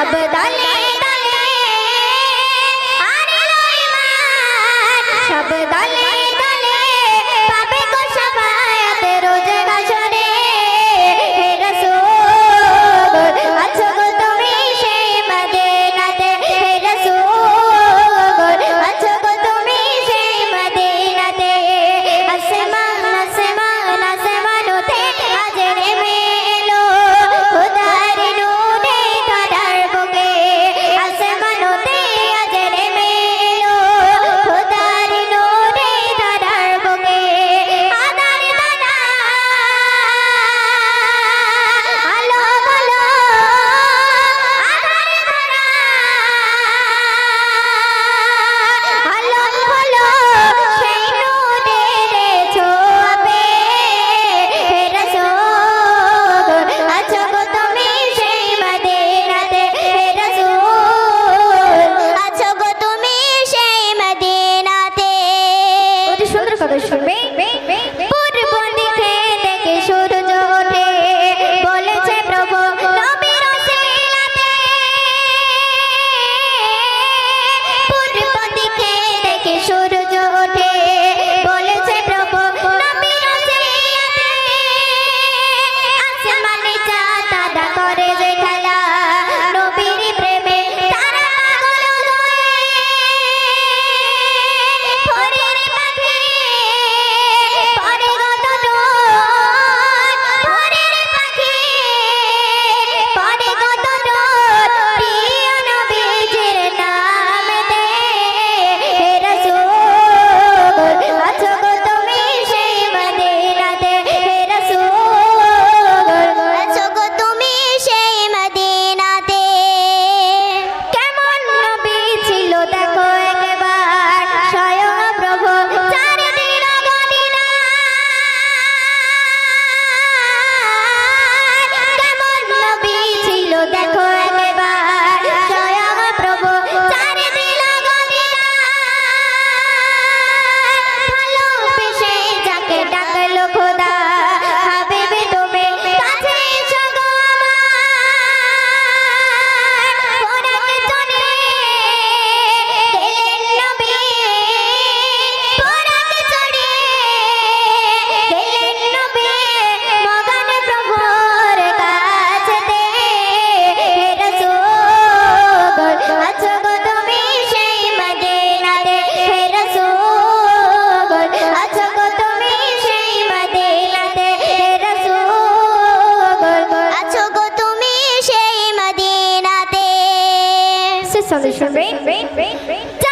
সব দলে দলে সব দলে Rain, rain, rain, rain, rain.